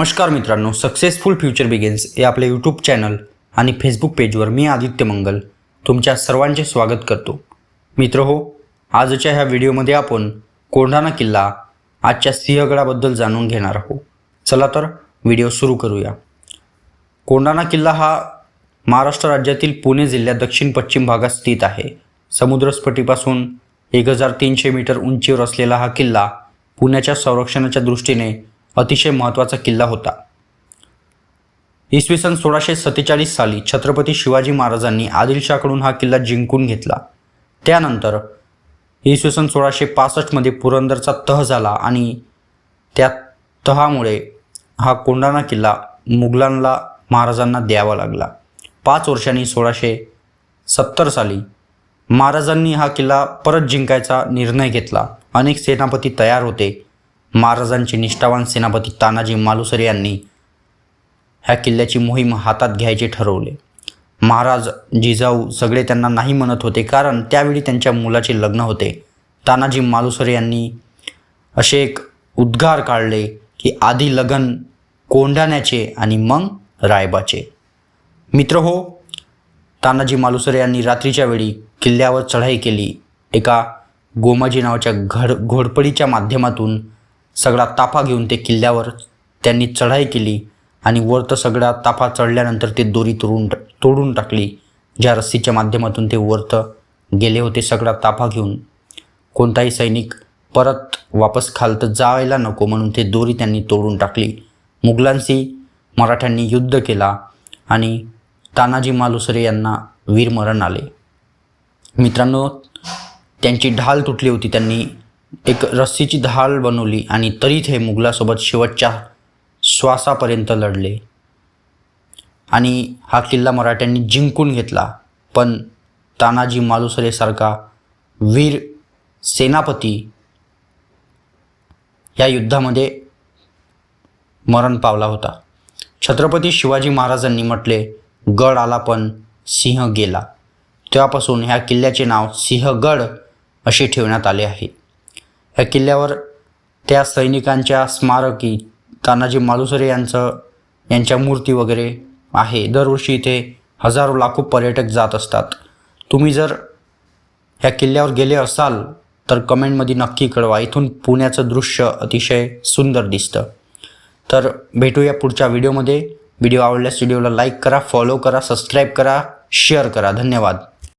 नमस्कार मित्रांनो successful future begins हे आपले यूट्यूब चॅनल आणि फेसबुक पेजवर मी आदित्य मंगल तुमच्या सर्वांचे स्वागत करतो. मित्र हो आजच्या ह्या व्हिडिओमध्ये आपण कोंढाणा किल्ला आजच्या सिंहगडाबद्दल जाणून घेणार आहोत. चला तर व्हिडिओ सुरू करूया. कोंढाणा किल्ला हा महाराष्ट्र राज्यातील पुणे जिल्ह्यात दक्षिण पश्चिम भागात स्थित आहे. समुद्रस्फटीपासून एक हजार तीनशे मीटर उंचीवर असलेला हा किल्ला पुण्याच्या संरक्षणाच्या दृष्टीने अतिशय महत्त्वाचा किल्ला होता. इसवी सन सोळाशे सत्तेचाळीस साली छत्रपती शिवाजी महाराजांनी आदिलशाहकडून हा किल्ला जिंकून घेतला. त्यानंतर इसवी सन सोळाशे पासष्टमध्ये पुरंदरचा तह झाला आणि त्या तहामुळे हा कोंढाणा किल्ला मुघलांना महाराजांना द्यावा लागला. पाच वर्षांनी सोळाशे सत्तर साली महाराजांनी हा किल्ला परत जिंकायचा निर्णय घेतला. अनेक सेनापती तयार होते. महाराजांचे निष्ठावान सेनापती तानाजी मालुसरे यांनी ह्या किल्ल्याची मोहीम हातात घ्यायचे ठरवले. महाराज जिजाऊ सगळे त्यांना नाही म्हणत होते कारण त्यावेळी त्यांच्या मुलाचे लग्न होते. तानाजी मालुसरे यांनी असे एक उद्गार काढले की आधी लग्न कोंढाण्याचे आणि मग रायबाचे. मित्र हो तानाजी मालुसरे यांनी रात्रीच्या वेळी किल्ल्यावर चढाई केली. एका गोमाजी नावाच्या घड घोडपडीच्या माध्यमातून सगळा ताफा घेऊन ते किल्ल्यावर त्यांनी चढाई केली आणि वर तर सगळा ताफा चढल्यानंतर ते दोरी तोडून तोडून टाकली ज्या रस्सीच्या माध्यमातून ते वरत गेले होते सगळा ताफा घेऊन. कोणताही सैनिक परत वापस खालतं जायला नको म्हणून ते दोरी त्यांनी तोडून टाकली. मुघलांशी मराठ्यांनी युद्ध केला आणि तानाजी मालुसरे यांना वीरमरण आले. मित्रांनो त्यांची ढाल तुटली होती त्यांनी एक रस्सीची ढाल बनवली आणि तरी ते मुघलासोबत शेवटच्या श्वासापर्यंत लढले. आणि हा किल्ला मराठ्यांनी जिंकून घेतला पण तानाजी मालुसरेसारखा वीर सेनापती या युद्धामध्ये मरण पावला होता. छत्रपती शिवाजी महाराजांनी म्हटले गड आला पण सिंह गेला. तेव्हापासून ह्या किल्ल्याचे नाव सिंहगड असे ठेवण्यात आले आहे. या किल्ल्यावर त्या सैनिकांच्या स्मारकी तानाजी मालुसरे यांचं यांच्या मूर्ती वगैरे आहे दरवर्षी इथे हजारो लाखो पर्यटक जात असतात. तुम्ही जर ह्या किल्ल्यावर गेले असाल तर कमेंटमध्ये नक्की कळवा. इथून पुण्याचं दृश्य अतिशय सुंदर दिसतं. तर भेटूया पुढच्या व्हिडिओमध्ये. व्हिडिओ आवडल्यास व्हिडिओला लाईक करा फॉलो करा सबस्क्राईब करा शेअर करा. धन्यवाद.